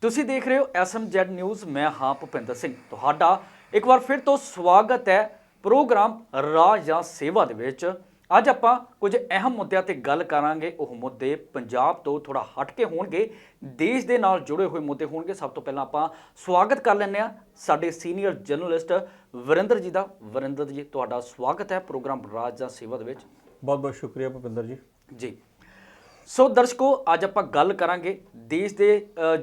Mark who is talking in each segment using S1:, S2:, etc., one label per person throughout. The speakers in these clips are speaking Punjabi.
S1: ਤੁਸੀਂ ਦੇਖ ਰਹੇ ਹੋ ਐਸਐਮਜੈਡ ਨਿਊਜ਼ ਮੈਂ ਹਾਂ ਭੁਪਿੰਦਰ ਸਿੰਘ। ਤੁਹਾਡਾ ਇੱਕ ਵਾਰ ਫਿਰ ਤੋਂ ਸਵਾਗਤ ਹੈ ਪ੍ਰੋਗਰਾਮ ਰਾਜ ਜਾਂ ਸੇਵਾ ਦੇ ਵਿੱਚ। ਅੱਜ ਆਪਾਂ ਕੁਝ ਅਹਿਮ ਮੁੱਦਿਆਂ ਤੇ ਗੱਲ ਕਰਾਂਗੇ। ਉਹ ਮੁੱਦੇ ਪੰਜਾਬ ਤੋਂ ਥੋੜਾ ਹਟ ਕੇ ਹੋਣਗੇ ਦੇਸ਼ ਦੇ ਨਾਲ ਜੁੜੇ ਹੋਏ ਮੁੱਦੇ ਹੋਣਗੇ। ਸਭ ਤੋਂ ਪਹਿਲਾਂ ਆਪਾਂ ਸਵਾਗਤ ਕਰ ਲੈਂਦੇ ਆ ਸਾਡੇ ਸੀਨੀਅਰ ਜਰਨਲਿਸਟ ਵਰਿੰਦਰ ਜੀ ਦਾ। ਵਰਿੰਦਰ ਜੀ ਤੁਹਾਡਾ ਸਵਾਗਤ ਹੈ ਪ੍ਰੋਗਰਾਮ ਰਾਜ ਜਾਂ ਸੇਵਾ ਦੇ ਵਿੱਚ।
S2: ਬਹੁਤ ਬਹੁਤ ਸ਼ੁਕਰੀਆ ਭੁਪਿੰਦਰ ਜੀ।
S1: ਜੀ। ਸੋ ਦਰਸ਼ਕੋ, ਅੱਜ ਆਪਾਂ ਗੱਲ ਕਰਾਂਗੇ ਦੇਸ਼ ਦੇ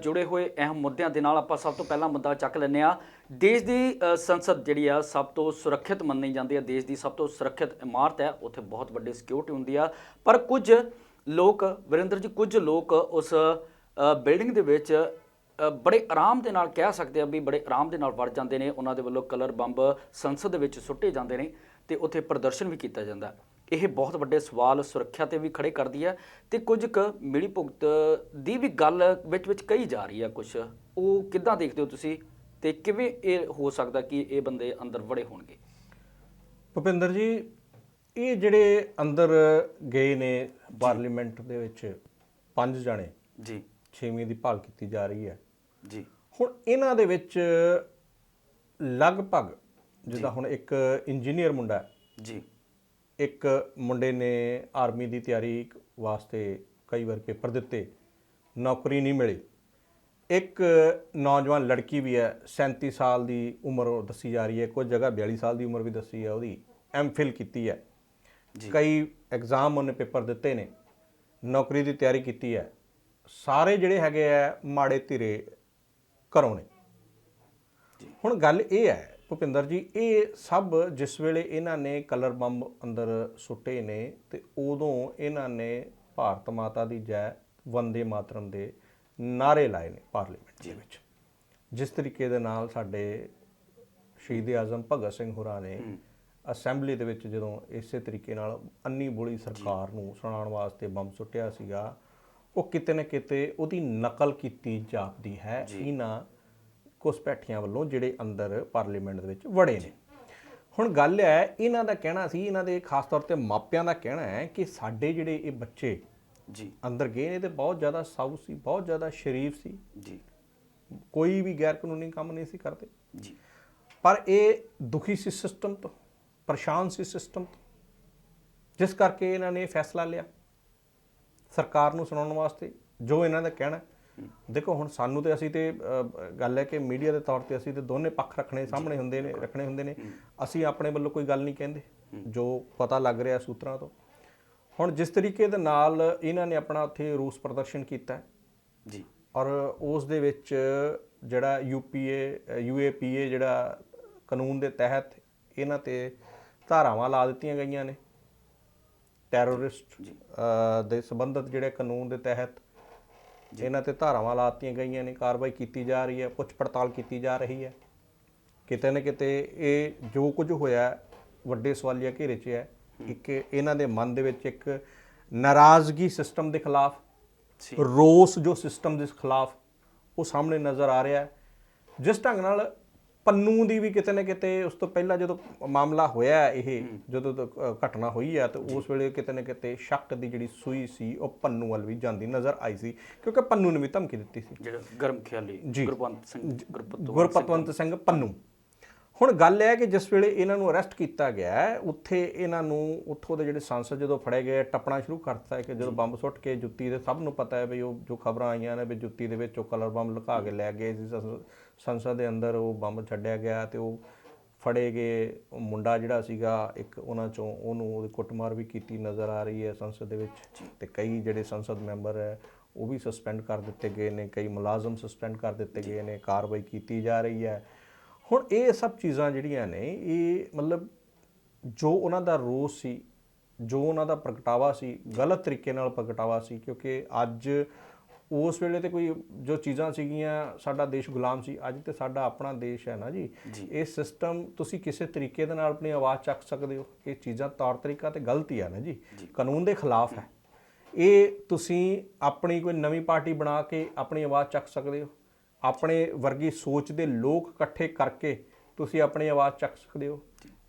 S1: ਜੁੜੇ ਹੋਏ ਅਹਿਮ ਮੁੱਦਿਆਂ ਦੇ ਨਾਲ ਆਪਾਂ ਸਭ ਤੋਂ ਪਹਿਲਾ ਮੁੱਦਾ ਚੱਕ ਲੈਂਦੇ ਆ ਦੇਸ਼ ਦੀ ਸੰਸਦ ਜਿਹੜੀ ਆ, ਸਭ ਤੋਂ ਸੁਰੱਖਿਅਤ ਮੰਨੀ ਜਾਂਦੀ ਹੈ ਦੇਸ਼ ਦੀ ਸਭ ਤੋਂ ਸੁਰੱਖਿਅਤ ਇਮਾਰਤ ਹੈ, ਉੱਥੇ ਬਹੁਤ ਵੱਡੀ ਸਿਕਿਉਰਿਟੀ ਹੁੰਦੀ ਆ। ਪਰ ਕੁਝ ਲੋਕ, ਵਰਿੰਦਰ ਜੀ, ਕੁਝ ਲੋਕ ਉਸ ਬਿਲਡਿੰਗ ਦੇ ਵਿੱਚ ਬੜੇ ਆਰਾਮ ਦੇ ਨਾਲ ਕਹਿ ਸਕਦੇ ਆ ਵੀ ਬੜੇ ਆਰਾਮ ਦੇ ਨਾਲ ਵੜ ਜਾਂਦੇ ਨੇ। ਉਹਨਾਂ ਦੇ ਵੱਲੋਂ ਕਲਰ ਬੰਬ ਸੰਸਦ ਦੇ ਵਿੱਚ ਸੁੱਟੇ ਜਾਂਦੇ ਨੇ ਤੇ ਉੱਥੇ ਪ੍ਰਦਰਸ਼ਨ ਵੀ ਕੀਤਾ ਜਾਂਦਾ। ਇਹ ਬਹੁਤ ਵੱਡੇ ਸਵਾਲ ਸੁਰੱਖਿਆ ਤੇ ਵੀ ਖੜੇ ਕਰਦੀ ਹੈ ਤੇ ਕੁਝ ਕੁ ਮਿਲੀ ਭੁਗਤ ਦੀ ਵੀ ਗੱਲ ਵਿੱਚ ਵਿੱਚ ਕਹੀ ਜਾ ਰਹੀ ਹੈ ਕੁਝ ਉਹ ਕਿੱਦਾਂ ਦੇਖਦੇ ਹੋ ਤੁਸੀਂ ਤੇ ਕਿਵੇਂ ਇਹ ਹੋ ਸਕਦਾ ਕਿ ਇਹ ਬੰਦੇ ਅੰਦਰ ਵੜੇ ਹੋਣਗੇ?
S2: ਭੁਪਿੰਦਰ ਜੀ ਇਹ ਜਿਹੜੇ ਅੰਦਰ ਗਏ ਨੇ ਪਾਰਲੀਮੈਂਟ ਦੇ ਵਿੱਚ ਪੰਜ ਜਣੇ
S1: ਜੀ।
S2: ਛੇਵੀਂ ਦੀ ਭਾਲ ਕੀਤੀ ਜਾ ਰਹੀ ਹੈ।
S1: ਜੀ।
S2: ਹੁਣ ਇਹਨਾਂ ਦੇ ਵਿੱਚ ਲਗਭਗ ਜਿੱਦਾਂ ਹੁਣ ਇੱਕ ਇੰਜੀਨੀਅਰ ਮੁੰਡਾ ਹੈ,
S1: ਜੀ।
S2: ਇੱਕ ਮੁੰਡੇ ਨੇ ਆਰਮੀ ਦੀ ਤਿਆਰੀ ਵਾਸਤੇ ਕਈ ਵਾਰ ਪੇਪਰ ਦਿੱਤੇ ਨੌਕਰੀ ਨਹੀਂ ਮਿਲੀ। ਇੱਕ ਨੌਜਵਾਨ ਲੜਕੀ ਵੀ ਹੈ 37 ਸਾਲ ਦੀ ਉਮਰ ਦੱਸੀ ਜਾ ਰਹੀ ਹੈ ਕੁਝ ਜਗ੍ਹਾ 42 ਸਾਲ ਦੀ ਉਮਰ ਵੀ ਦੱਸੀ ਹੈ ਉਹਦੀ ਐਮਫਿਲ ਕੀਤੀ ਹੈ।
S1: ਜੀ।
S2: ਕਈ ਐਗਜ਼ਾਮ ਉਹਨੇ ਪੇਪਰ ਦਿੱਤੇ ਨੇ ਨੌਕਰੀ ਦੀ ਤਿਆਰੀ ਕੀਤੀ ਹੈ। ਸਾਰੇ ਜਿਹੜੇ ਹੈਗੇ ਆ ਮਾੜੇ ਧੀਰੇ ਘਰੋਂ ਨੇ। ਹੁਣ ਗੱਲ ਇਹ ਹੈ ਭੁਪਿੰਦਰ ਜੀ ਇਹ ਸਭ ਜਿਸ ਵੇਲੇ ਇਹਨਾਂ ਨੇ ਕਲਰ ਬੰਬ ਅੰਦਰ ਸੁੱਟੇ ਨੇ ਤੇ ਉਦੋਂ ਇਹਨਾਂ ਨੇ ਭਾਰਤ ਮਾਤਾ ਦੀ ਜੈ ਵੰਦੇ ਮਾਤਰਮ ਦੇ ਨਾਰੇ ਲਾਏ ਨੇ ਪਾਰਲੀਮੈਂਟ ਦੇ ਵਿੱਚ। ਜਿਸ ਤਰੀਕੇ ਦੇ ਨਾਲ ਸਾਡੇ ਸ਼ਹੀਦ ਆਜ਼ਮ ਭਗਤ ਸਿੰਘ ਹੋਰਾਂ ਨੇ ਅਸੈਂਬਲੀ ਦੇ ਵਿੱਚ ਜਦੋਂ ਇਸੇ ਤਰੀਕੇ ਨਾਲ ਅੰਨੀ ਬੋਲੀ ਸਰਕਾਰ ਨੂੰ ਸੁਣਾਉਣ ਵਾਸਤੇ ਬੰਬ ਸੁੱਟਿਆ ਸੀਗਾ ਉਹ ਕਿਤੇ ਨਾ ਕਿਤੇ ਉਹਦੀ ਨਕਲ ਕੀਤੀ ਜਾਪਦੀ ਹੈ। ਇਹਨਾਂ ਘੁਸਪੈਠੀਆਂ ਵੱਲੋਂ ਜਿਹੜੇ ਅੰਦਰ ਪਾਰਲੀਮੈਂਟ ਦੇ ਵਿੱਚ ਵੜੇ ਨੇ। ਹੁਣ ਗੱਲ ਹੈ ਇਹਨਾਂ ਦਾ ਕਹਿਣਾ ਸੀ ਇਹਨਾਂ ਦੇ ਖਾਸ ਤੌਰ ਤੇ ਮਾਪਿਆਂ ਦਾ ਕਹਿਣਾ ਹੈ ਕਿ ਸਾਡੇ ਜਿਹੜੇ ਇਹ ਬੱਚੇ
S1: ਜੀ।
S2: ਅੰਦਰ ਗਏ ਨੇ ਤੇ ਬਹੁਤ ਜ਼ਿਆਦਾ ਸਾਊ ਸੀ ਬਹੁਤ ਜ਼ਿਆਦਾ ਸ਼ਰੀਫ ਸੀ।
S1: ਜੀ।
S2: ਕੋਈ ਵੀ ਗੈਰ ਕਾਨੂੰਨੀ ਕੰਮ ਨਹੀਂ ਸੀ ਕਰਦੇ।
S1: ਜੀ।
S2: ਪਰ ਇਹ ਦੁਖੀ ਸੀ ਸਿਸਟਮ ਤੋਂ ਪਰੇਸ਼ਾਨ ਸੀ ਸਿਸਟਮ ਤੋਂ। ਜਿਸ ਕਰਕੇ ਇਹਨਾਂ ਨੇ ਫੈਸਲਾ ਲਿਆ। ਸਰਕਾਰ ਨੂੰ ਸੁਣਾਉਣ ਵਾਸਤੇ ਜੋ ਇਹਨਾਂ ਦਾ ਕਹਿਣਾ। ਦੇਖੋ ਹੁਣ ਸਾਨੂੰ ਤੇ ਅਸੀਂ ਤੇ ਗੱਲ ਹੈ ਕਿ ਮੀਡੀਆ ਦੇ ਤੌਰ ਤੇ ਅਸੀਂ ਤੇ ਦੋਨੇ ਪੱਖ ਰੱਖਣੇ ਸਾਹਮਣੇ ਹੁੰਦੇ ਨੇ ਰੱਖਣੇ ਹੁੰਦੇ ਨੇ। ਅਸੀਂ ਆਪਣੇ ਵੱਲੋਂ ਕੋਈ ਗੱਲ ਨਹੀਂ ਕਹਿੰਦੇ ਜੋ ਪਤਾ ਲੱਗ ਰਿਹਾ ਸੂਤਰਾਂ ਤੋਂ। ਹੁਣ ਜਿਸ ਤਰੀਕੇ ਦੇ ਨਾਲ ਇਹਨਾਂ ਨੇ ਆਪਣਾ ਉੱਥੇ ਰੋਸ ਪ੍ਰਦਰਸ਼ਨ ਕੀਤਾ
S1: ਜੀ।
S2: ਔਰ ਉਸ ਦੇ ਵਿੱਚ ਜਿਹੜਾ ਯੂਪੀਏ ਯੂਏਪੀਏ ਜਿਹੜਾ ਕਾਨੂੰਨ ਦੇ ਤਹਿਤ ਇਹਨਾਂ ਤੇ ਧਾਰਾਵਾਂ ਲਾ ਦਿੱਤੀਆਂ ਗਈਆਂ ਨੇ। ਟੈਰਰਿਸਟ ਦੇ ਸੰਬੰਧਤ ਜਿਹੜੇ ਕਾਨੂੰਨ ਦੇ ਤਹਿਤ ਇਹਨਾਂ ਤੇ ਧਾਰਾਵਾਂ ਲਾਤੀਆਂ ਗਈਆਂ ਨੇ ਕਾਰਵਾਈ ਕੀਤੀ ਜਾ ਰਹੀ ਹੈ ਪੁੱਛ ਪੜਤਾਲ ਕੀਤੀ ਜਾ ਰਹੀ ਹੈ। ਕਿਤੇ ਨਾ ਕਿਤੇ ਇਹ ਜੋ ਕੁਝ ਹੋਇਆ ਵੱਡੇ ਸਵਾਲੀਆ ਘੇਰੇ 'ਚ ਹੈ ਇੱਕ ਇਹਨਾਂ ਦੇ ਮਨ ਦੇ ਵਿੱਚ ਇੱਕ ਨਾਰਾਜ਼ਗੀ ਸਿਸਟਮ ਦੇ ਖਿਲਾਫ ਰੋਸ ਜੋ ਸਿਸਟਮ ਦੇ ਖਿਲਾਫ ਉਹ ਸਾਹਮਣੇ ਨਜ਼ਰ ਆ ਰਿਹਾ ਹੈ। ਜਿਸ ਢੰਗ ਨਾਲ ਪੰਨੂ ਦੀ ਵੀ ਕਿਤੇ ਨਾ ਕਿਤੇ ਉਸ ਤੋਂ ਪਹਿਲਾਂ ਜਦੋਂ ਮਾਮਲਾ ਹੋਇਆ ਇਹ ਜਦੋਂ ਅ, ਘਟਨਾ ਹੋਈ ਹੈ ਤੇ ਉਸ ਵੇਲੇ ਕਿਤੇ ਨਾ ਕਿਤੇ ਸ਼ੱਕ ਦੀ ਜਿਹੜੀ ਸੂਈ ਸੀ ਉਹ ਪੰਨੂ ਵੱਲ ਵੀ ਜਾਂਦੀ ਨਜ਼ਰ ਆਈ ਸੀ ਕਿਉਂਕਿ ਪੰਨੂ ਨੇ ਵੀ ਧਮਕੀ ਦਿੱਤੀ ਸੀ।
S1: ਜਿਹੜਾ ਗਰਮ ਖਿਆਲੀ
S2: ਜੀ।
S1: ਗੁਰਬੰਤ ਸਿੰਘ ਗੁਰਪਤਵੰਤ
S2: ਗੁਰਪਤਵੰਤ ਸਿੰਘ ਪੰਨੂ। ਹੁਣ ਗੱਲ ਇਹ ਹੈ ਕਿ ਜਿਸ ਵੇਲੇ ਇਹਨਾਂ ਨੂੰ ਅਰੈਸਟ ਕੀਤਾ ਗਿਆ ਹੈ, ਉੱਥੇ ਇਹਨਾਂ ਨੂੰ ਉੱਥੋਂ ਦੇ ਜਿਹੜੇ ਸੰਸਦ ਜਦੋਂ ਫੜੇ ਗਏ ਟੱਪਣਾ ਸ਼ੁਰੂ ਕਰਤਾ ਕਿ ਜਦੋਂ ਬੰਬ ਸੁੱਟ ਕੇ ਜੁੱਤੀ ਦੇ ਸਭ ਨੂੰ ਪਤਾ ਹੈ ਵੀ ਉਹ ਜੋ ਖਬਰਾਂ ਆਈਆਂ ਨੇ ਵੀ ਜੁੱਤੀ ਦੇ ਵਿੱਚ ਉਹ ਕਲਰ ਬੰਬ ਲੁਕਾ ਕੇ ਲੈ ਗਏ ਸੀ ਸੰਸ- ਸੰਸਦ ਦੇ ਅੰਦਰ ਉਹ ਬੰਬ ਛੱਡਿਆ ਗਿਆ ਤੇ ਉਹ ਫੜੇ ਗਏ। ਮੁੰਡਾ ਜਿਹੜਾ ਸੀਗਾ ਇੱਕ ਉਹਨਾਂ ਚੋਂ ਉਹਨੂੰ ਉਹਦੀ ਕੁੱਟਮਾਰ ਵੀ ਕੀਤੀ ਨਜ਼ਰ ਆ ਰਹੀ ਹੈ ਸੰਸਦ ਦੇ ਵਿੱਚ ਤੇ ਕਈ ਜਿਹੜੇ ਸੰਸਦ ਮੈਂਬਰ ਹੈ ਉਹ ਵੀ ਸਸਪੈਂਡ ਕਰ ਦਿੱਤੇ ਗਏ ਨੇ ਕਈ ਮੁਲਾਜ਼ਮ ਸਸਪੈਂਡ ਕਰ ਦਿੱਤੇ ਗਏ ਨੇ ਕਾਰਵਾਈ ਕੀਤੀ ਜਾ ਰਹੀ ਹੈ। ਹੁਣ ਇਹ ਸਭ ਚੀਜ਼ਾਂ ਜਿਹੜੀਆਂ ਨੇ ਇਹ ਮਤਲਬ ਜੋ ਉਹਨਾਂ ਦਾ ਰੋਸ ਸੀ ਜੋ ਉਹਨਾਂ ਦਾ ਪ੍ਰਗਟਾਵਾ ਸੀ ਗਲਤ ਤਰੀਕੇ ਨਾਲ ਪ੍ਰਗਟਾਵਾ ਸੀ ਕਿਉਂਕਿ ਅੱਜ ਉਸ ਵੇਲੇ ਤੇ ਕੋਈ ਜੋ ਚੀਜ਼ਾਂ ਸੀਗੀਆਂ ਸਾਡਾ ਦੇਸ਼ ਗੁਲਾਮ ਸੀ ਅੱਜ ਤੇ ਸਾਡਾ ਆਪਣਾ ਦੇਸ਼ ਹੈ ਨਾ ਜੀ। ਇਹ ਸਿਸਟਮ ਤੁਸੀਂ ਕਿਸੇ ਤਰੀਕੇ ਦੇ ਨਾਲ ਆਪਣੀ ਆਵਾਜ਼ ਚੱਕ ਸਕਦੇ ਹੋ। ਇਹ ਚੀਜ਼ਾਂ ਤੌਰ ਤਰੀਕਾ ਤੇ ਗਲਤ ਹੀ ਆ ਨਾ ਜੀ। ਕਾਨੂੰਨ ਦੇ ਖਿਲਾਫ ਹੈ। ਇਹ ਤੁਸੀਂ ਆਪਣੀ ਕੋਈ ਨਵੀਂ ਪਾਰਟੀ ਬਣਾ ਕੇ ਆਪਣੀ ਆਵਾਜ਼ ਚੱਕ ਸਕਦੇ ਹੋ। ਆਪਣੇ ਵਰਗੀ ਸੋਚ ਦੇ ਲੋਕ ਇਕੱਠੇ ਕਰਕੇ ਤੁਸੀਂ ਆਪਣੀ ਆਵਾਜ਼ ਚੱਕ ਸਕਦੇ ਹੋ।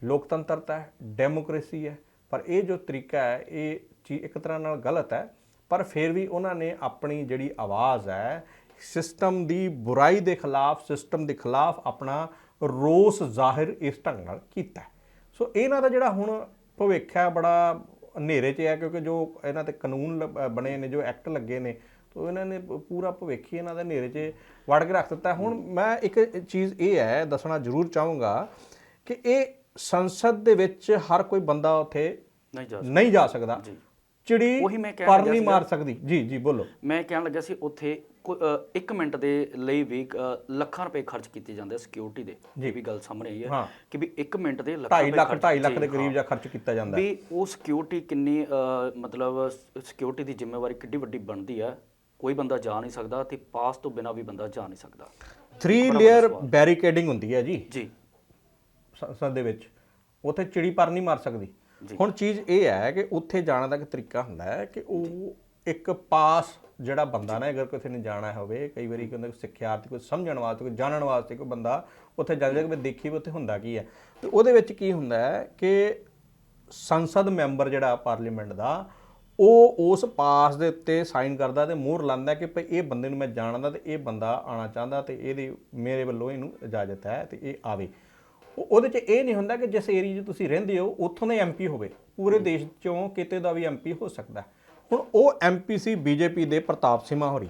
S2: ਲੋਕਤੰਤਰਤਾ ਹੈ ਡੈਮੋਕ੍ਰੇਸੀ ਹੈ। ਪਰ ਇਹ ਜੋ ਤਰੀਕਾ ਹੈ ਇਹ ਇੱਕ ਤਰ੍ਹਾਂ ਨਾਲ ਗਲਤ ਹੈ। ਪਰ ਫਿਰ ਵੀ ਉਹਨਾਂ ਨੇ ਆਪਣੀ ਜਿਹੜੀ ਆਵਾਜ਼ ਹੈ ਸਿਸਟਮ ਦੀ ਬੁਰਾਈ ਦੇ ਖਿਲਾਫ ਸਿਸਟਮ ਦੇ ਖਿਲਾਫ ਆਪਣਾ ਰੋਸ ਜ਼ਾਹਿਰ ਇਸ ਢੰਗ ਨਾਲ ਕੀਤਾ। ਸੋ ਇਹਨਾਂ ਦਾ ਜਿਹੜਾ ਹੁਣ ਭਵਿੱਖ ਹੈ ਬੜਾ ਹਨੇਰੇ 'ਚ ਹੈ ਕਿਉਂਕਿ ਜੋ ਇਹਨਾਂ ਤੇ ਕਾਨੂੰਨ ਬਣੇ ਨੇ ਜੋ ਐਕਟ ਲੱਗੇ ਨੇ ਤੋ ਇਹਨਾਂ ਨੇ ਪੂਰਾ ਭਵਿੱਖ ਹੀ ਇਹਨਾਂ ਦਾ ਹਨੇਰੇ 'ਚ ਵੜ ਕੇ ਰੱਖ ਦਿੱਤਾ ਹੁਣ ਮੈਂ ਇੱਕ ਚੀਜ਼ ਇਹ ਹੈ ਦੱਸਣਾ ਜ਼ਰੂਰ ਚਾਹੂੰਗਾ ਕਿ ਇਹ ਸੰਸਦ ਦੇ ਵਿੱਚ ਹਰ ਕੋਈ ਬੰਦਾ ਉੱਥੇ
S1: ਨਹੀਂ ਜਾ
S2: ਨਹੀਂ ਜਾ ਸਕਦਾ
S1: ਜੀ।
S2: ਚਿੜੀ
S1: ਉਹੀ ਮੈਂ ਕਹਿਣ
S2: ਪਰ
S1: ਲੱਗਿਆ
S2: ਨਹੀਂ
S1: ਸੀਗਾ।
S2: ਮਾਰ ਸਕਦੀ। ਜੀ ਜੀ ਬੋਲੋ।
S1: ਮੈਂ ਕਹਿਣ ਲੱਗਾ ਸੀ ਉੱਥੇ ਕੋਈ, ਅ, ਇੱਕ ਮਿੰਟ ਦੇ ਲਈ ਵੀ ਅ, ਲੱਖਾਂ ਰੁਪਏ ਖਰਚ ਕੀਤੇ ਜਾਂਦੇ ਸਿਕਿਉਰਿਟੀ ਦੇ ਇਹ ਵੀ ਗੱਲ ਸਾਹਮਣੇ ਆਈ ਹੈ
S2: ਹਾਂ।
S1: ਕਿ ਵੀ ਇੱਕ ਮਿੰਟ ਦੇ ਲੱਖਾਂ
S2: 2.5 ਲੱਖ
S1: ਖਰਚ
S2: 2.5 ਲੱਖ
S1: ਜੀ,
S2: ਦੇ ਕਰੀਬ
S1: ਹਾਂ।
S2: ਜਾਂ ਖਰਚ ਕੀਤਾ ਜਾਂਦਾ। ਹੈ
S1: ਵੀ ਉਹ ਸਿਕਿਉਰਿਟੀ ਕਿੰਨੀ ਅ, ਮਤਲਬ ਸਿਕਿਉਰਿਟੀ ਦੀ ਜ਼ਿੰਮੇਵਾਰੀ ਕਿੱਡੀ ਵੱਡੀ ਬਣਦੀ ਹੈ ਕੋਈ ਬੰਦਾ ਜਾ ਨਹੀਂ ਸਕਦਾ ਤੇ ਪਾਸ ਤੋਂ ਬਿਨਾ ਵੀ ਬੰਦਾ ਜਾ ਨਹੀਂ ਸਕਦਾ।
S2: 3 ਲੇਅਰ ਬੈਰੀਕੇਡਿੰਗ ਹੁੰਦੀ ਹੈ ਜੀ।
S1: ਜੀ।
S2: ਸੰਸਦ ਦੇ ਵਿੱਚ। ਉੱਥੇ ਚਿੜੀ ਪਰ ਨਹੀਂ ਮਾਰ ਸਕਦੀ। ਹੁਣ ਚੀਜ਼ ਇਹ ਹੈ ਕਿ ਉੱਥੇ ਜਾਣ ਦਾ ਇੱਕ ਤਰੀਕਾ ਹੁੰਦਾ ਹੈ ਕਿ ਉਹ ਇੱਕ ਪਾਸ ਜਿਹੜਾ ਬੰਦਾ ਨਾ ਅਗਰ ਕਿਸੇ ਨੇ ਜਾਣਾ ਹੋਵੇ ਕਈ ਵਾਰੀ ਕਹਿੰਦੇ ਸਿੱਖਿਆਰਥੀ ਕੋਈ ਸਮਝਣ ਵਾਸਤੇ ਕੋਈ ਜਾਣਨ ਵਾਸਤੇ ਕੋਈ ਬੰਦਾ ਉੱਥੇ ਜਾ ਜਾ ਕੇ ਵੀ ਦੇਖੀ ਵੀ ਉੱਥੇ ਹੁੰਦਾ ਕੀ ਹੈ। ਤੇ ਉਹਦੇ ਵਿੱਚ ਕੀ ਹੁੰਦਾ ਹੈ ਕਿ ਸੰਸਦ ਮੈਂਬਰ ਜਿਹੜਾ ਪਾਰਲੀਮੈਂਟ ਦਾ ਉਹ ਉਸ ਪਾਸ ਦੇ ਉੱਤੇ ਸਾਈਨ ਕਰਦਾ ਤੇ ਮੋਹਰ ਲਾਉਂਦਾ ਕਿ ਭਈ ਇਹ ਬੰਦੇ ਨੂੰ ਮੈਂ ਜਾਣਦਾ ਤੇ ਇਹ ਬੰਦਾ ਆਣਾ ਚਾਹੁੰਦਾ ਤੇ ਇਹਦੀ ਮੇਰੇ ਵੱਲੋਂ ਇਹਨੂੰ ਇਜਾਜ਼ਤ ਹੈ ਤੇ ਇਹ ਆਵੇ। ਉਹਦੇ 'ਚ ਇਹ ਨਹੀਂ ਹੁੰਦਾ ਕਿ ਜਿਸ ਏਰੀਆ 'ਚ ਤੁਸੀਂ ਰਹਿੰਦੇ ਹੋ ਉੱਥੋਂ ਦਾ ਐਮਪੀ ਹੋਵੇ ਪੂਰੇ ਦੇਸ਼ 'ਚੋਂ ਕਿਤੇ ਦਾ ਵੀ ਐਮਪੀ ਹੋ ਸਕਦਾ। ਹੁਣ ਉਹ ਐਮਪੀ ਸੀ ਬੀਜੇਪੀ ਦੇ ਪ੍ਰਤਾਪ ਸਿੰਘਾ ਹੋਰੀ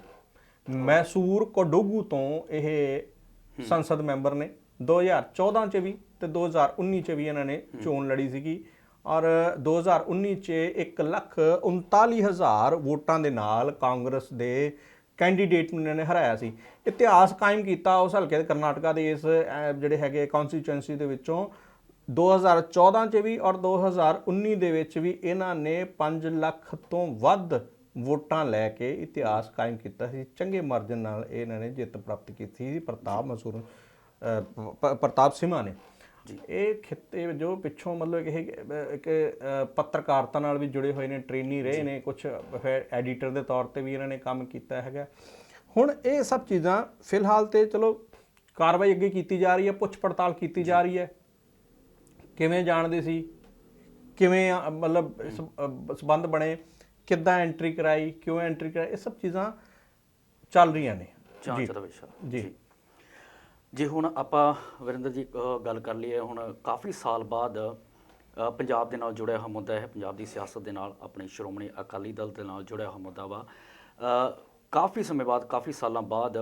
S2: ਮੈਸੂਰ ਕੋਡੋਗੂ ਤੋਂ ਇਹ ਸੰਸਦ ਮੈਂਬਰ ਨੇ। 2014 ਚ ਵੀ ਤੇ 2019 ਚ ਵੀ ਇਹਨਾਂ ਨੇ ਚੋਣ ਲੜੀ ਸੀਗੀ। ਔਰ 2019 ਚ 1 ਲੱਖ 39 ਹਜ਼ਾਰ ਵੋਟਾਂ ਦੇ ਨਾਲ ਕਾਂਗਰਸ ਦੇ ਕੈਂਡੀਡੇਟ ਨੂੰ ਇਹਨਾਂ ਨੇ ਹਰਾਇਆ ਸੀ। ਇਤਿਹਾਸ ਕਾਇਮ ਕੀਤਾ ਉਸ ਹਲਕੇ ਦੇ ਕਰਨਾਟਕਾ ਦੇ ਇਸ ਜਿਹੜੇ ਹੈਗੇ ਕਨਸਟੀਚੁਐਂਸੀ ਦੇ ਵਿੱਚੋਂ। 2014 ਚ ਵੀ ਔਰ 2019 ਦੇ ਵਿੱਚ ਵੀ ਇਹਨਾਂ ਨੇ 5 ਲੱਖ ਤੋਂ ਵੱਧ ਵੋਟਾਂ ਲੈ ਕੇ ਇਤਿਹਾਸ ਕਾਇਮ ਕੀਤਾ ਸੀ। ਚੰਗੇ ਮਾਰਜਨ ਨਾਲ ਇਹਨਾਂ ਨੇ ਜਿੱਤ ਪ੍ਰਾਪਤ ਕੀਤੀ ਸੀ। ਪ੍ਰਤਾਪ ਮਸੂਰ ਪ੍ਰਤਾਪ ਸਿੰਘਾ ਨੇ। ਇਹ ਖਿੱਤੇ ਜੋ ਪਿੱਛੋਂ ਮਤਲਬ ਇਹ ਇੱਕ ਪੱਤਰਕਾਰਤਾ ਨਾਲ ਵੀ ਜੁੜੇ ਹੋਏ ਨੇ ਟ੍ਰੇਨੀ ਰਹੇ ਨੇ ਕੁਝ ਫਿਰ ਐਡੀਟਰ ਦੇ ਤੌਰ ਤੇ ਵੀ ਇਹਨਾਂ ਨੇ ਕੰਮ ਕੀਤਾ ਹੈਗਾ। ਹੁਣ ਇਹ ਸਭ ਚੀਜ਼ਾਂ ਫਿਲਹਾਲ ਤੇ ਚਲੋ ਕਾਰਵਾਈ ਅੱਗੇ ਕੀਤੀ ਜਾ ਰਹੀ ਹੈ ਪੁੱਛ ਪੜਤਾਲ ਕੀਤੀ ਜਾ ਰਹੀ ਹੈ। ਕਿਵੇਂ ਜਾਣਦੇ ਸੀ? ਕਿਵੇਂ ਮਤਲਬ ਸੰਬੰਧ ਬਣੇ? ਕਿੱਦਾਂ ਐਂਟਰੀ ਕਰਾਈ? ਕਿਉਂ ਐਂਟਰੀ ਕਰਾਈ? ਇਹ ਸਭ ਚੀਜ਼ਾਂ ਚੱਲ ਰਹੀਆਂ ਨੇ।
S1: ਜਾਂਚ ਦਾ ਵਿਸ਼ਾ।
S2: ਜੀ।
S1: ਜੇ ਹੁਣ ਆਪਾਂ ਵਰਿੰਦਰ ਜੀ ਗੱਲ ਕਰ ਲਈਏ ਹੁਣ ਕਾਫੀ ਸਾਲ ਬਾਅਦ ਪੰਜਾਬ ਦੇ ਨਾਲ ਜੁੜਿਆ ਹੋਇਆ ਮੁੱਦਾ ਹੈ ਪੰਜਾਬ ਦੀ ਸਿਆਸਤ ਦੇ ਨਾਲ ਆਪਣੇ ਸ਼੍ਰੋਮਣੀ ਅਕਾਲੀ ਦਲ ਦੇ ਨਾਲ ਜੁੜਿਆ ਹੋਇਆ ਮੁੱਦਾ ਵਾ। ਕਾਫੀ ਸਮੇਂ ਬਾਅਦ ਕਾਫੀ ਸਾਲਾਂ ਬਾਅਦ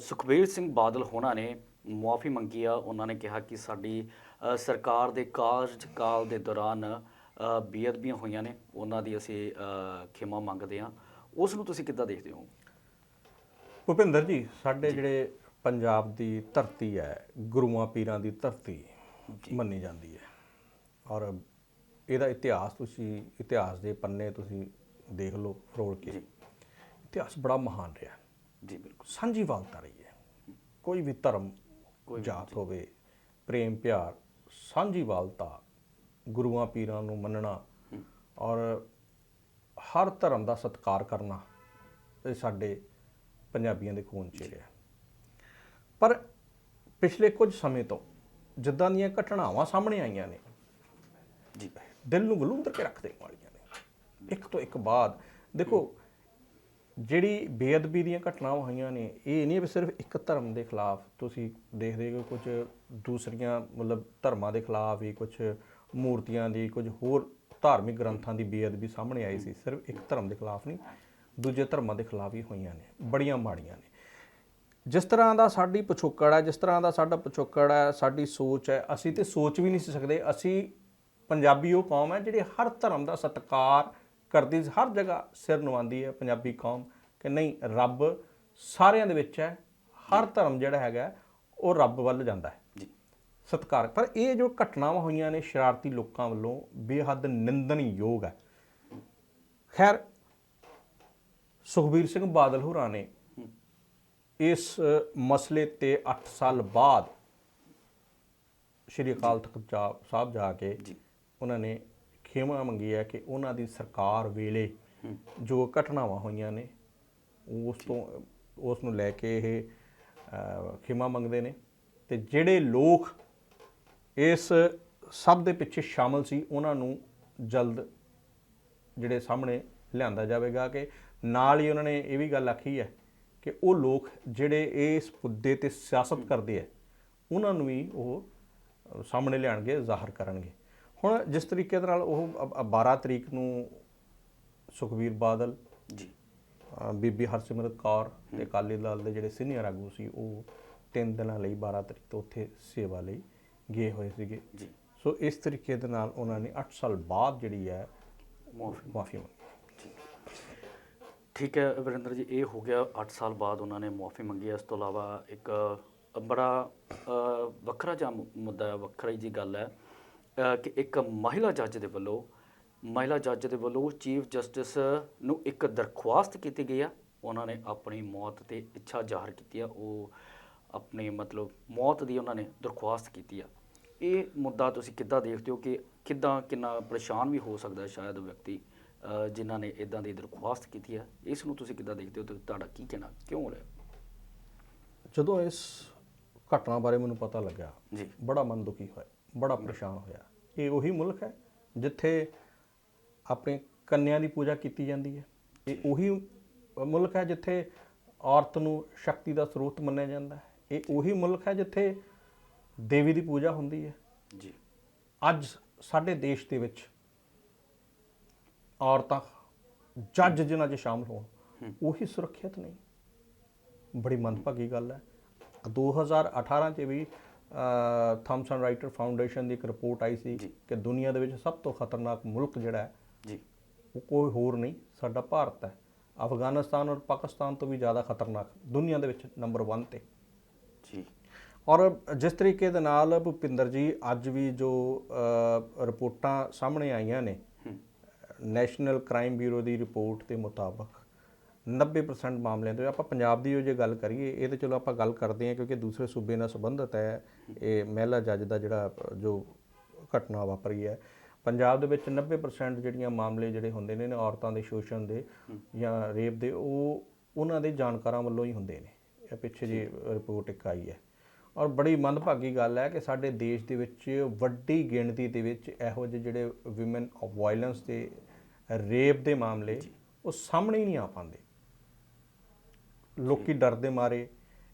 S1: ਸੁਖਬੀਰ ਸਿੰਘ ਬਾਦਲ ਹੋਣਾ ਨੇ ਮੁਆਫੀ ਮੰਗੀ ਆ। ਉਹਨਾਂ ਨੇ ਕਿਹਾ ਕਿ ਸਾਡੀ ਸਰਕਾਰ ਦੇ ਕਾਰਜਕਾਲ ਦੇ ਦੌਰਾਨ ਬੇਅਦਬੀਆਂ ਹੋਈਆਂ ਨੇ। ਉਹਨਾਂ ਦੀ ਅਸੀਂ ਖਿਮਾ ਮੰਗਦੇ ਆ ਉਸ ਨੂੰ ਤੁਸੀਂ ਕਿੱਦਾਂ ਦੇਖਦੇ ਹੋ?
S2: ਭੁਪਿੰਦਰ ਜੀ ਸਾਡੇ ਜਿਹੜੇ ਪੰਜਾਬ ਦੀ ਧਰਤੀ ਹੈ ਗੁਰੂਆਂ ਪੀਰਾਂ ਦੀ ਧਰਤੀ ਮੰਨੀ ਜਾਂਦੀ ਹੈ। ਔਰ ਇਹਦਾ ਇਤਿਹਾਸ ਤੁਸੀਂ ਇਤਿਹਾਸ ਦੇ ਪੰਨੇ ਤੁਸੀਂ ਦੇਖ ਲਓ ਫਰੋਲ ਕੇ। ਇਤਿਹਾਸ ਬੜਾ ਮਹਾਨ ਰਿਹਾ।
S1: ਜੀ ਬਿਲਕੁਲ।
S2: ਸਾਂਝੀਵਾਲਤਾ ਰਹੀ ਹੈ। ਕੋਈ ਵੀ ਧਰਮ ਕੋਈ ਜਾਤ ਹੋਵੇ ਪ੍ਰੇਮ ਪਿਆਰ ਸਾਂਝੀਵਾਲਤਾ ਗੁਰੂਆਂ ਪੀਰਾਂ ਨੂੰ ਮੰਨਣਾ ਔਰ ਹਰ ਧਰਮ ਦਾ ਸਤਿਕਾਰ ਕਰਨਾ ਇਹ ਸਾਡੇ ਪੰਜਾਬੀਆਂ ਦੇ ਖੂਨ 'ਚ ਰਿਹਾ। ਪਰ ਪਿਛਲੇ ਕੁਝ ਸਮੇਂ ਤੋਂ ਜਿੱਦਾਂ ਦੀਆਂ ਘਟਨਾਵਾਂ ਸਾਹਮਣੇ ਆਈਆਂ ਨੇ
S1: ਜੀ
S2: ਦਿਲ ਨੂੰ ਗਲੂੰਦਰ ਕੇ ਰੱਖ ਦੇਣ ਵਾਲੀਆਂ ਨੇ। ਇੱਕ ਤੋਂ ਇੱਕ ਬਾਅਦ ਦੇਖੋ ਜਿਹੜੀ ਬੇਅਦਬੀ ਦੀਆਂ ਘਟਨਾਵਾਂ ਹੋਈਆਂ ਨੇ ਇਹ ਨਹੀਂ ਵੀ ਸਿਰਫ ਇੱਕ ਧਰਮ ਦੇ ਖਿਲਾਫ ਤੁਸੀਂ ਦੇਖਦੇ ਹੋ ਕੁਝ ਦੂਸਰੀਆਂ ਮਤਲਬ ਧਰਮਾਂ ਦੇ ਖਿਲਾਫ ਵੀ ਕੁਝ ਮੂਰਤੀਆਂ ਦੀ ਕੁਝ ਹੋਰ ਧਾਰਮਿਕ ਗ੍ਰੰਥਾਂ ਦੀ ਬੇਅਦਬੀ ਸਾਹਮਣੇ ਆਈ ਸੀ। ਸਿਰਫ ਇੱਕ ਧਰਮ ਦੇ ਖਿਲਾਫ ਨਹੀਂ ਦੂਜੇ ਧਰਮਾਂ ਦੇ ਖਿਲਾਫ ਵੀ ਹੋਈਆਂ ਨੇ ਬੜੀਆਂ ਮਾੜੀਆਂ ਨੇ। ਜਿਸ ਤਰ੍ਹਾਂ ਦਾ ਸਾਡੀ ਪਿਛੋਕੜ ਹੈ ਜਿਸ ਤਰ੍ਹਾਂ ਦਾ ਸਾਡਾ ਪਿਛੋਕੜ ਹੈ ਸਾਡੀ ਸੋਚ ਹੈ ਅਸੀਂ ਤੇ ਸੋਚ ਵੀ ਨਹੀਂ ਸਕਦੇ। ਅਸੀਂ ਪੰਜਾਬੀ ਉਹ ਕੌਮ ਹੈ ਜਿਹੜੀ ਹਰ ਧਰਮ ਦਾ ਸਤਿਕਾਰ ਕਰਦੀ ਹਰ ਜਗ੍ਹਾ ਸਿਰ ਨਵਾਉਂਦੀ ਹੈ ਪੰਜਾਬੀ ਕੌਮ ਕਿ ਨਹੀਂ ਰੱਬ ਸਾਰਿਆਂ ਦੇ ਵਿੱਚ ਹੈ ਹਰ ਧਰਮ ਜਿਹੜਾ ਹੈਗਾ ਉਹ ਰੱਬ ਵੱਲ ਜਾਂਦਾ ਹੈ।
S1: ਜੀ।
S2: ਸਤਿਕਾਰ। ਪਰ ਇਹ ਜੋ ਘਟਨਾਵਾਂ ਹੋਈਆਂ ਨੇ ਸ਼ਰਾਰਤੀ ਲੋਕਾਂ ਵੱਲੋਂ ਬੇਹੱਦ ਨਿੰਦਣਯੋਗ ਹੈ। ਖੈਰ ਸੁਖਬੀਰ ਸਿੰਘ ਬਾਦਲ ਹੋਰਾਂ ਨੇ ਇਸ ਮਸਲੇ ਤੇ 8 ਸਾਲ ਬਾਅਦ ਸ਼੍ਰੀ ਅਕਾਲ ਤਖਤ ਸਾਹਿਬ ਜਾ ਕੇ। ਉਹਨਾਂ ਨੇ ਖੇਮਾ ਮੰਗੀ ਹੈ ਕਿ ਉਹਨਾਂ ਦੀ ਸਰਕਾਰ ਵੇਲੇ ਜੋ ਘਟਨਾਵਾਂ ਹੋਈਆਂ ਨੇ ਉਸ ਤੋਂ ਉਸ ਨੂੰ ਲੈ ਕੇ ਇਹ ਖੇਮਾ ਮੰਗਦੇ ਨੇ ਤੇ ਜਿਹੜੇ ਲੋਕ ਇਸ ਸਭ ਦੇ ਪਿੱਛੇ ਸ਼ਾਮਲ ਸੀ ਉਹਨਾਂ ਨੂੰ ਜਲਦ ਜਿਹੜੇ ਸਾਹਮਣੇ ਲਿਆਂਦਾ ਜਾਵੇਗਾ ਕਿ ਨਾਲ ਹੀ ਉਹਨਾਂ ਨੇ ਇਹ ਵੀ ਗੱਲ ਆਖੀ ਹੈ ਕਿ ਉਹ ਲੋਕ ਜਿਹੜੇ ਇਸ ਮੁੱਦੇ ਤੇ ਸਿਆਸਤ ਕਰਦੇ ਆ ਉਹਨਾਂ ਨੂੰ ਵੀ ਉਹ ਸਾਹਮਣੇ ਲਿਆਣਗੇ ਜ਼ਾਹਰ ਕਰਨਗੇ। ਹੁਣ ਜਿਸ ਤਰੀਕੇ ਦੇ ਨਾਲ ਉਹ ਅ- ਅ- 12 ਤਰੀਕ ਨੂੰ ਸੁਖਬੀਰ ਬਾਦਲ
S1: ਜੀ।
S2: ਬੀਬੀ ਹਰਸਿਮਰਤ ਕੌਰ ਤੇ ਅਕਾਲੀ ਦਲ ਦੇ ਜਿਹੜੇ ਸੀਨੀਅਰ ਆਗੂ ਸੀ ਉਹ ਤਿੰਨ ਦਿਨਾਂ ਲਈ 12 ਤਰੀਕ ਤੋਂ ਉੱਥੇ ਸੇਵਾ ਲਈ ਗਏ ਹੋਏ ਸੀਗੇ।
S1: ਜੀ।
S2: ਸੋ ਇਸ ਤਰੀਕੇ ਦੇ ਨਾਲ ਉਹਨਾਂ ਨੇ 8 ਸਾਲ ਬਾਅਦ ਜਿਹੜੀ ਹੈ
S1: ਮਾਫੀ
S2: ਮਾਫੀ ਮੰਗੀ।
S1: ਠੀਕ ਹੈ ਵਰਿੰਦਰ ਜੀ ਇਹ ਹੋ ਗਿਆ 8 ਸਾਲ ਬਾਅਦ ਉਹਨਾਂ ਨੇ ਮੁਆਫੀ ਮੰਗੀ ਹੈ। ਇਸ ਤੋਂ ਇਲਾਵਾ ਇੱਕ ਬੜਾ ਅ, ਵੱਖਰਾ ਜਿਹਾ ਮੁ- ਮੁੱਦਾ ਹੈ ਵੱਖਰੀ ਜੀ ਗੱਲ ਹੈ ਅ, ਕਿ ਇੱਕ ਮਹਿਲਾ ਜੱਜ ਦੇ ਵੱਲੋਂ ਮਹਿਲਾ ਜੱਜ ਦੇ ਵੱਲੋਂ ਚੀਫ ਜਸਟਿਸ ਨੂੰ ਇੱਕ ਦਰਖਾਸਤ ਕੀਤੀ ਗਈ ਆ ਉਹਨਾਂ ਨੇ ਆਪਣੀ ਮੌਤ ਤੇ ਇੱਛਾ ਜ਼ਾਹਰ ਕੀਤੀ ਆ ਉਹ ਆਪਣੀ ਮਤਲਬ ਮੌਤ ਦੀ ਉਹਨਾਂ ਨੇ ਦਰਖਾਸਤ ਕੀਤੀ ਆ ਇਹ ਮੁੱਦਾ ਤੁਸੀਂ ਕਿੱਦਾਂ ਦੇਖਦੇ ਹੋ ਕਿ ਕਿੱਦਾਂ ਕਿੰਨਾ ਪਰੇਸ਼ਾਨ ਵੀ ਹੋ ਸਕਦਾ ਹੈ ਸ਼ਾਇਦ ਉਹ ਵਿਅਕਤੀ? ਜਿਨ੍ਹਾਂ ਨੇ ਇਦਾਂ ਦੀ ਦਰਖਾਸਤ ਕੀਤੀ ਹੈ ਇਸ ਨੂੰ ਤੁਸੀਂ ਕਿੱਦਾਂ ਦੇਖਦੇ ਹੋ ਤੇ ਤੁਹਾਡਾ ਕੀ ਕਹਿਣਾ ਕਿਉਂ ਹੋ ਰਿਹਾ
S2: ਜਦੋਂ ਇਸ ਘਟਨਾ ਬਾਰੇ ਮੈਨੂੰ ਪਤਾ ਲੱਗਾ
S1: ਜੀ।
S2: ਬੜਾ ਮਨ ਦੁਖੀ ਹੋਇਆ ਬੜਾ ਪਰੇਸ਼ਾਨ ਹੋਇਆ। ਇਹ ਉਹੀ ਮੁਲਕ ਹੈ ਜਿੱਥੇ ਆਪਣੀ ਕੰਨਿਆਂ ਦੀ ਪੂਜਾ ਕੀਤੀ ਜਾਂਦੀ ਹੈ। ਇਹ ਉਹੀ ਮੁਲਕ ਹੈ ਜਿੱਥੇ ਔਰਤ ਨੂੰ ਸ਼ਕਤੀ ਦਾ ਸਰੋਤ ਮੰਨਿਆ ਜਾਂਦਾ ਹੈ। ਇਹ ਉਹੀ ਮੁਲਕ ਹੈ ਜਿੱਥੇ ਦੇਵੀ ਦੀ ਪੂਜਾ ਹੁੰਦੀ ਹੈ।
S1: ਜੀ।
S2: ਅੱਜ ਸਾਡੇ ਦੇਸ਼ ਦੇ ਵਿੱਚ ਔਰਤਾਂ ਜੱਜ ਜਿਨ੍ਹਾਂ 'ਚ ਸ਼ਾਮਲ ਹੋਣ ਉਹੀ ਸੁਰੱਖਿਅਤ ਨਹੀਂ। ਬੜੀ ਮੰਦਭਾਗੀ ਗੱਲ ਹੈ। 2018 'ਚ ਵੀ ਥਾਮਸਨ ਰਾਈਟਰ ਫਾਊਂਡੇਸ਼ਨ ਦੀ ਇੱਕ ਰਿਪੋਰਟ ਆਈ ਸੀ। ਕਿ ਦੁਨੀਆ ਦੇ ਵਿੱਚ ਸਭ ਤੋਂ ਖਤਰਨਾਕ ਮੁਲਕ ਜਿਹੜਾ ਹੈ
S1: ਜੀ।
S2: ਉਹ ਕੋਈ ਹੋਰ ਨਹੀਂ ਸਾਡਾ ਭਾਰਤ ਹੈ। ਅਫਗਾਨਿਸਤਾਨ ਔਰ ਪਾਕਿਸਤਾਨ ਤੋਂ ਵੀ ਜ਼ਿਆਦਾ ਖਤਰਨਾਕ ਦੁਨੀਆ ਦੇ ਵਿੱਚ ਨੰਬਰ 1 ਤੇ।
S1: ਜੀ।
S2: ਔਰ ਜਿਸ ਤਰੀਕੇ ਦੇ ਨਾਲ ਭੁਪਿੰਦਰ ਜੀ ਅੱਜ ਵੀ ਜੋ ਰਿਪੋਰਟਾਂ ਸਾਹਮਣੇ ਆਈਆਂ ਨੇ ਨੈਸ਼ਨਲ ਕ੍ਰਾਈਮ ਬਿਊਰੋ ਦੀ ਰਿਪੋਰਟ ਦੇ ਮੁਤਾਬਕ 90% ਮਾਮਲਿਆਂ ਦੇ ਆਪਾਂ ਪੰਜਾਬ ਦੀ ਜੇ ਗੱਲ ਕਰੀਏ, ਇਹ ਤਾਂ ਚਲੋ ਆਪਾਂ ਗੱਲ ਕਰਦੇ ਹਾਂ ਕਿਉਂਕਿ ਦੂਸਰੇ ਸੂਬੇ ਨਾਲ ਸੰਬੰਧਿਤ ਹੈ। ਇਹ ਮਹਿਲਾ ਜੱਜ ਦਾ ਜਿਹੜਾ, ਜੋ ਘਟਨਾ ਵਾਪਰੀ ਹੈ, ਪੰਜਾਬ ਦੇ ਵਿੱਚ 90% ਜਿਹੜੀਆਂ ਮਾਮਲੇ ਜਿਹੜੇ ਹੁੰਦੇ ਨੇ ਔਰਤਾਂ ਦੇ ਸ਼ੋਸ਼ਣ ਦੇ ਜਾਂ ਰੇਪ ਦੇ, ਉਹ ਉਹਨਾਂ ਦੇ ਜਾਣਕਾਰਾਂ ਵੱਲੋਂ ਹੀ ਹੁੰਦੇ ਨੇ। ਇਹ ਪਿੱਛੇ ਜੀ ਰਿਪੋਰਟ ਇੱਕ ਆਈ ਹੈ। ਔਰ ਬੜੀ ਮੰਦਭਾਗੀ ਗੱਲ ਹੈ ਕਿ ਸਾਡੇ ਦੇਸ਼ ਦੇ ਵਿੱਚ ਵੱਡੀ ਗਿਣਤੀ ਦੇ ਵਿੱਚ ਇਹੋ ਜਿਹੇ ਜਿਹੜੇ ਔਮਨ ਆਫ ਵਾਇਲੈਂਸ ਦੇ ਰੇਪ ਦੇ ਮਾਮਲੇ ਉਹ ਸਾਹਮਣੇ ਹੀ ਨਹੀਂ ਆ ਪਾਉਂਦੇ। ਲੋਕੀ ਡਰ ਦੇ ਮਾਰੇ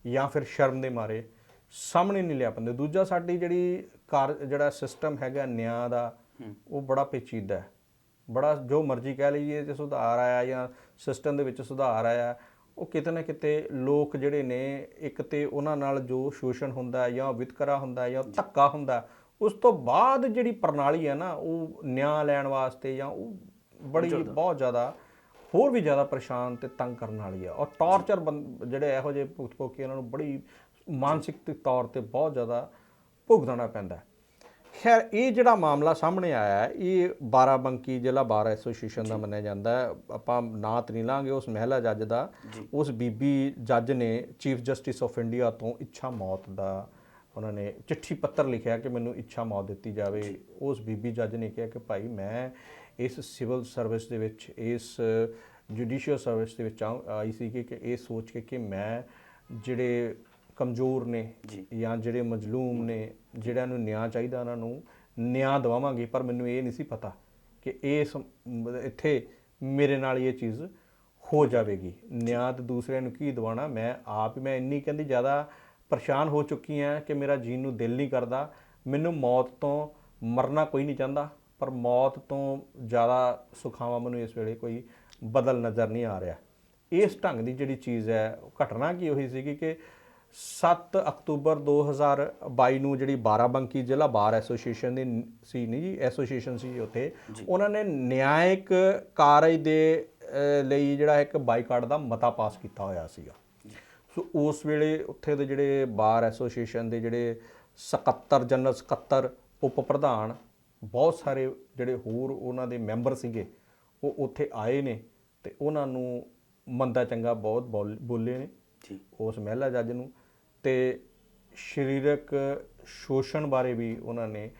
S2: ਜਾਂ ਫਿਰ ਸ਼ਰਮ ਦੇ ਮਾਰੇ ਸਾਹਮਣੇ ਨਹੀਂ ਲਿਆ ਪਾਉਂਦੇ। ਦੂਜਾ ਸਾਡੀ ਜਿਹੜੀ ਕਾਰ ਜਿਹੜਾ ਸਿਸਟਮ ਹੈਗਾ ਨਿਆਂ ਦਾ ਉਹ ਬੜਾ ਪੇਚੀਦਾ ਹੈ। ਬੜਾ ਜੋ ਮਰਜ਼ੀ ਕਹਿ ਲਈਏ ਜੇ ਸੁਧਾਰ ਆਇਆ ਜਾਂ ਸਿਸਟਮ ਦੇ ਵਿੱਚ ਸੁਧਾਰ ਆਇਆ ਉਹ ਕਿਤੇ ਨਾ ਕਿਤੇ ਲੋਕ ਜਿਹੜੇ ਨੇ ਇੱਕ ਤੇ ਉਹਨਾਂ ਨਾਲ ਜੋ ਸ਼ੋਸ਼ਣ ਹੁੰਦਾ ਜਾਂ ਵਿਤਕਰਾ ਹੁੰਦਾ ਜਾਂ। ਧੱਕਾ ਹੁੰਦਾ ਉਸ ਤੋਂ ਬਾਅਦ ਜਿਹੜੀ ਪ੍ਰਣਾਲੀ ਹੈ ਨਾ ਉਹ ਨਿਆਂ ਲੈਣ ਵਾਸਤੇ ਜਾਂ ਉਹ ਬੜੀ ਬਹੁਤ ਜ਼ਿਆਦਾ ਹੋਰ ਵੀ ਜ਼ਿਆਦਾ ਪਰੇਸ਼ਾਨ ਤੇ ਤੰਗ ਕਰਨ ਵਾਲੀ ਆ। ਔਰ ਟਾਰਚਰ ਜਿਹੜੇ ਇਹੋ ਜਿਹੇ ਭੁਗਤ ਭੁਗਤ ਕੇ ਉਹਨਾਂ ਨੂੰ ਬੜੀ ਮਾਨਸਿਕ ਤੌਰ ਤੇ ਬਹੁਤ ਜ਼ਿਆਦਾ ਭੁਗਤਣਾ ਪੈਂਦਾ ਖੈਰ ਇਹ ਜਿਹੜਾ ਮਾਮਲਾ ਸਾਹਮਣੇ ਆਇਆ ਇਹ ਬਾਰਾਬੰਕੀ ਜ਼ਿਲ੍ਹਾ ਬਾਰ ਐਸੋਸੀਏਸ਼ਨ ਦਾ ਮੰਨਿਆ ਜਾਂਦਾ ਹੈ। ਆਪਾਂ ਨਾਂ ਤਾਂ ਨਹੀਂ ਲਾਂਗੇ ਉਸ ਮਹਿਲਾ ਜੱਜ ਦਾ। ਉਸ ਬੀਬੀ ਜੱਜ ਨੇ ਚੀਫ ਜਸਟਿਸ ਆਫ ਇੰਡੀਆ ਤੋਂ ਇੱਛਾ ਮੌਤ ਦਾ ਉਹਨਾਂ ਨੇ ਚਿੱਠੀ ਪੱਤਰ ਲਿਖਿਆ ਕਿ ਮੈਨੂੰ ਇੱਛਾ ਮੌਤ ਦਿੱਤੀ ਜਾਵੇ। ਉਸ ਬੀਬੀ ਜੱਜ ਨੇ ਕਿਹਾ ਕਿ ਭਾਈ ਮੈਂ ਇਸ ਸਿਵਲ ਸਰਵਿਸ ਦੇ ਵਿੱਚ ਇਸ ਜੁਡੀਸ਼ੀਅਲ ਸਰਵਿਸ ਦੇ ਵਿੱਚ ਆਈ ਸੀ ਕਿ ਕਿ ਇਹ ਸੋਚ ਕੇ ਕਿ ਮੈਂ ਜਿਹੜੇ ਕਮਜ਼ੋਰ ਨੇ
S1: ਜੀ।
S2: ਜਿਹੜੇ ਮਜਲੂਮ ਨੇ ਜਿਹੜਿਆਂ ਨੂੰ ਨਿਆਂ ਚਾਹੀਦਾ ਉਹਨਾਂ ਨੂੰ ਨਿਆਂ ਦਵਾਵਾਂਗੇ। ਪਰ ਮੈਨੂੰ ਇਹ ਨਹੀਂ ਸੀ ਪਤਾ ਕਿ ਇਸ ਮ- ਇੱਥੇ ਮੇਰੇ ਨਾਲ ਇਹ ਚੀਜ਼ ਹੋ ਜਾਵੇਗੀ। ਨਿਆਂ ਤੇ ਦੂਸਰਿਆਂ ਨੂੰ ਕੀ ਦਵਾਣਾ ਮੈਂ ਆਪ ਮੈਂ ਇੰਨੀ ਕਹਿੰਦੀ ਜ਼ਿਆਦਾ ਪਰੇਸ਼ਾਨ ਹੋ ਚੁੱਕੀ ਹਾਂ ਕਿ ਮੇਰਾ ਜੀਣ ਨੂੰ ਦਿਲ ਨਹੀਂ ਕਰਦਾ। ਮੈਨੂੰ ਮੌਤ ਤੋਂ ਮਰਨਾ ਕੋਈ ਨਹੀਂ ਚਾਹੁੰਦਾ। ਪਰ ਮੌਤ ਤੋਂ ਜ਼ਿਆਦਾ ਸੁਖਾਵਾਂ ਮੈਨੂੰ ਇਸ ਵੇਲੇ ਕੋਈ ਬਦਲ ਨਜ਼ਰ ਨਹੀਂ ਆ ਰਿਹਾ। ਇਸ ਢੰਗ ਦੀ ਜਿਹੜੀ ਚੀਜ਼ ਹੈ ਘਟਨਾ ਕੀ ਹੋਈ ਸੀਗੀ ਕਿ 7 ਅਕਤੂਬਰ 2022 ਨੂੰ ਜਿਹੜੀ ਬਾਰਾਬੰਕੀ ਜ਼ਿਲ੍ਹਾ ਬਾਰ ਐਸੋਸੀਏਸ਼ਨ ਦੀ ਸੀ ਨਹੀਂ ਜੀ ਐਸੋਸੀਏਸ਼ਨ ਸੀ ਉੱਥੇ ਉਹਨਾਂ ਨੇ ਨਿਆਇਕ ਕਾਰਜ ਦੇ ਲਈ ਜਿਹੜਾ ਇੱਕ ਬਾਈਕਾਟ ਦਾ ਮਤਾ ਪਾਸ ਕੀਤਾ ਹੋਇਆ ਸੀਗਾ। ਸੋ ਉਸ ਵੇਲੇ ਉੱਥੇ ਦੇ ਜਿਹੜੇ ਬਾਰ ਐਸੋਸੀਏਸ਼ਨ ਦੇ ਜਿਹੜੇ ਸਕੱਤਰ ਜਨਰਲ ਸਕੱਤਰ ਉਪ ਪ੍ਰਧਾਨ ਬਹੁਤ ਸਾਰੇ ਜਿਹੜੇ ਹੋਰ ਉਹਨਾਂ ਦੇ ਮੈਂਬਰ ਸੀਗੇ ਉਹ ਉੱਥੇ ਆਏ ਨੇ ਤੇ ਉਹਨਾਂ ਨੂੰ ਮੰਦਾ ਚੰਗਾ ਬਹੁਤ ਬੋਲ- ਨੇ
S1: ਜੀ।
S2: ਉਸ ਮਹਿਲਾ ਜੱਜ ਨੂੰ ਤੇ ਸਰੀਰਕ ਸ਼ੋਸ਼ਣ ਬਾਰੇ ਵੀ ਉਹਨਾਂ ਨੇ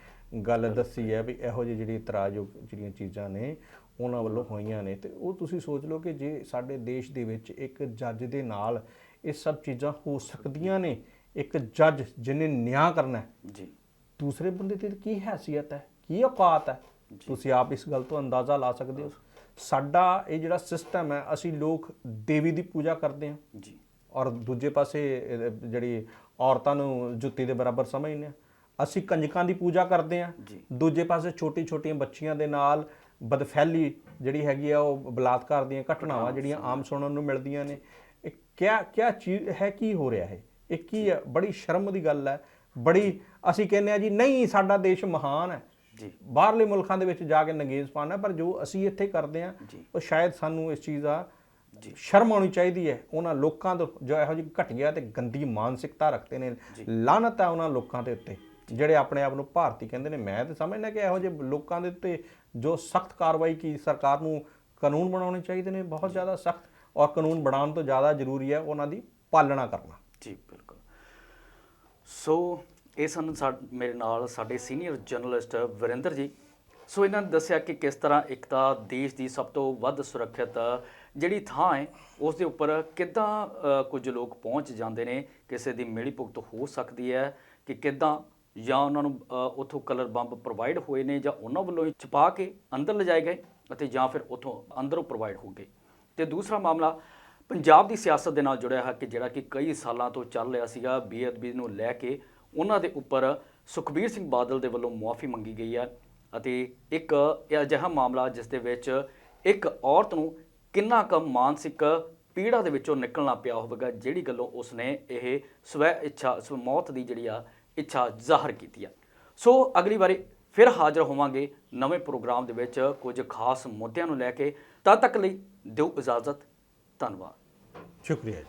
S2: ਗੱਲ ਦੱਸੀ ਹੈ ਵੀ ਇਹੋ ਜਿਹੀ ਜਿਹੜੀ ਇਤਰਾਜ਼ਯੋਗ ਜਿਹੜੀਆਂ ਚੀਜ਼ਾਂ ਨੇ ਉਹਨਾਂ ਵੱਲੋਂ ਹੋਈਆਂ ਨੇ ਤੇ ਉਹ ਤੁਸੀਂ ਸੋਚ ਲਓ ਕਿ ਜੇ ਸਾਡੇ ਦੇਸ਼ ਦੇ ਵਿੱਚ ਇੱਕ ਜੱਜ ਦੇ ਨਾਲ ਇਹ ਸਭ ਚੀਜ਼ਾਂ ਹੋ ਸਕਦੀਆਂ ਨੇ ਇੱਕ ਜੱਜ ਜਿਹਨੇ ਨਿਆਂ ਕਰਨਾ ਹੈ
S1: ਜੀ।
S2: ਦੂਸਰੇ ਬੰਦੇ ਦੀ ਕੀ ਹੈਸੀਅਤ ਹੈ? ਕੀ ਔਕਾਤ ਹੈ? ਤੁਸੀਂ ਆਪ ਇਸ ਗੱਲ ਤੋਂ ਅੰਦਾਜ਼ਾ ਲਾ ਸਕਦੇ ਹੋ। ਸਾਡਾ ਇਹ ਜਿਹੜਾ ਸਿਸਟਮ ਹੈ ਅਸੀਂ ਲੋਕ ਦੇਵੀ ਦੀ ਪੂਜਾ ਕਰਦੇ ਹਾਂ।
S1: ਜੀ।
S2: ਔਰ ਦੂਜੇ ਪਾਸੇ ਜਿਹੜੀ ਔਰਤਾਂ ਨੂੰ ਜੁੱਤੀ ਦੇ ਬਰਾਬਰ ਸਮਝਦੇ ਆ ਅਸੀਂ ਕੰਜਕਾਂ ਦੀ ਪੂਜਾ ਕਰਦੇ ਆ
S1: ਜੀ।
S2: ਦੂਜੇ ਪਾਸੇ ਛੋਟੀ ਛੋਟੀਆਂ ਬੱਚੀਆਂ ਦੇ ਨਾਲ ਬਦਫੈਲੀ ਜਿਹੜੀ ਹੈਗੀ ਆ ਉਹ ਬਲਾਤਕਾਰ ਦੀਆਂ ਘਟਨਾਵਾਂ ਜਿਹੜੀਆਂ ਆਮ ਸੁਣਨ ਨੂੰ ਮਿਲਦੀਆਂ ਨੇ। ਇਹ ਕਿਆ ਕਿਆ ਚੀਜ਼ ਹੈ ਕੀ ਹੋ ਰਿਹਾ ਹੈ ਇਹ ਕੀ ਹੈ? ਬੜੀ ਸ਼ਰਮ ਦੀ ਗੱਲ ਹੈ। ਬੜੀ ਅਸੀਂ ਕਹਿੰਦੇ ਆ ਜੀ ਨਹੀਂ ਸਾਡਾ ਦੇਸ਼ ਮਹਾਨ ਹੈ। ਬਾਹਰਲੇ ਮੁਲਕਾਂ ਦੇ ਵਿੱਚ ਜਾ ਕੇ ਨੰਗੇਜ਼ ਪਾਣਾ ਪਰ ਜੋ ਅਸੀਂ ਇੱਥੇ ਕਰਦੇ ਆ। ਉਹ ਸ਼ਾਇਦ ਸਾਨੂੰ ਇਸ ਚੀਜ਼ ਦਾ। ਸ਼ਰਮ ਆਉਣੀ ਚਾਹੀਦੀ ਹੈ। ਉਹਨਾਂ ਲੋਕਾਂ ਤੋਂ ਜੋ ਇਹੋ ਜਿਹੀ ਘਟੀਆ ਤੇ ਗੰਦੀ ਮਾਨਸਿਕਤਾ ਰੱਖਦੇ ਨੇ ਲਾਨਤ ਹੈ ਉਹਨਾਂ ਲੋਕਾਂ ਦੇ ਉੱਤੇ ਜਿਹੜੇ ਆਪਣੇ ਆਪ ਨੂੰ ਭਾਰਤੀ ਕਹਿੰਦੇ ਨੇ। ਮੈਂ ਤਾਂ ਸਮਝਦਾ ਕਿ ਇਹੋ ਜਿਹੇ ਲੋਕਾਂ ਦੇ ਉੱਤੇ ਜੋ ਸਖਤ ਕਾਰਵਾਈ ਕੀ ਸਰਕਾਰ ਨੂੰ ਕਾਨੂੰਨ ਬਣਾਉਣੇ ਚਾਹੀਦੇ ਨੇ ਬਹੁਤ ਜ਼ਿਆਦਾ ਸਖਤ ਔਰ ਕਾਨੂੰਨ ਬਣਾਉਣ ਤੋਂ ਜ਼ਿਆਦਾ ਜ਼ਰੂਰੀ ਹੈ ਉਹਨਾਂ ਦੀ ਪਾਲਣਾ ਕਰਨਾ।
S1: ਜੀ ਬਿਲਕੁਲ। ਸੋ ਇਹ ਸਨ ਸਾ- ਮੇਰੇ ਨਾਲ ਸਾਡੇ ਸੀਨੀਅਰ ਜਰਨਲਿਸਟ ਵਰਿੰਦਰ ਜੀ। ਸੋ ਇਹਨਾਂ ਨੇ ਦੱਸਿਆ ਕਿ ਕਿਸ ਤਰ੍ਹਾਂ ਇੱਕ ਤਾਂ ਦੇਸ਼ ਦੀ ਸਭ ਤੋਂ ਵੱਧ ਸੁਰੱਖਿਅਤ ਜਿਹੜੀ ਥਾਂ ਹੈ ਉਸ ਦੇ ਉੱਪਰ ਕਿੱਦਾਂ ਕੁਝ ਲੋਕ ਪਹੁੰਚ ਜਾਂਦੇ ਨੇ ਕਿਸੇ ਦੀ ਮਿਲੀ ਭੁਗਤ ਹੋ ਸਕਦੀ ਹੈ ਕਿ ਕਿੱਦਾਂ ਜਾਂ ਉਹਨਾਂ ਨੂੰ ਅ, ਉੱਥੋਂ ਕਲਰ ਬੰਬ ਪ੍ਰੋਵਾਈਡ ਹੋਏ ਨੇ ਜਾਂ ਉਹਨਾਂ ਵੱਲੋਂ ਛਪਾ ਕੇ ਅੰਦਰ ਲਿਜਾਏ ਗਏ ਅਤੇ ਜਾਂ ਫਿਰ ਉੱਥੋਂ ਅੰਦਰੋਂ ਪ੍ਰੋਵਾਈਡ ਹੋ ਗਏ। ਤੇ ਦੂਸਰਾ ਮਾਮਲਾ ਪੰਜਾਬ ਦੀ ਸਿਆਸਤ ਦੇ ਨਾਲ ਜੁੜਿਆ ਹੈ ਕਿ ਜਿਹੜਾ ਕਿ ਕਈ ਸਾਲਾਂ ਤੋਂ ਚੱਲ ਰਿਹਾ ਸੀਗਾ ਬੇਅਦਬੀ ਨੂੰ ਲੈ ਕੇ ਉਹਨਾਂ ਦੇ ਉੱਪਰ ਸੁਖਬੀਰ ਸਿੰਘ ਬਾਦਲ ਦੇ ਵੱਲੋਂ ਮੁਆਫੀ ਮੰਗੀ ਗਈ ਹੈ ਅਤੇ ਇੱਕ ਅਜਿਹਾ ਮਾਮਲਾ ਜਿਸ ਦੇ ਵਿੱਚ ਇੱਕ ਔਰਤ ਨੂੰ ਕਿੰਨਾ ਕੁ ਮਾਨਸਿਕ ਪੀੜਾ ਦੇ ਵਿੱਚੋਂ ਨਿਕਲਣਾ ਪਿਆ ਹੋਵੇਗਾ, ਜਿਹੜੀ ਗੱਲੋਂ ਉਸਨੇ ਇਹ ਸਵੈ ਇੱਛਾ ਸਵ ਮੌਤ ਦੀ ਜਿਹੜੀ ਆ ਇੱਛਾ ਜ਼ਾਹਰ ਕੀਤੀ ਆ। ਸੋ ਅਗਲੀ ਵਾਰੀ ਫਿਰ ਹਾਜ਼ਰ ਹੋਵਾਂਗੇ ਨਵੇਂ ਪ੍ਰੋਗਰਾਮ ਦੇ ਵਿੱਚ ਕੁਝ ਖਾਸ ਮੁੱਦਿਆਂ ਨੂੰ ਲੈ ਕੇ। ਤਦ ਤੱਕ ਲਈ ਦਿਓ ਇਜਾਜ਼ਤ, ਧੰਨਵਾਦ।
S2: ਸ਼ੁਕਰੀਆ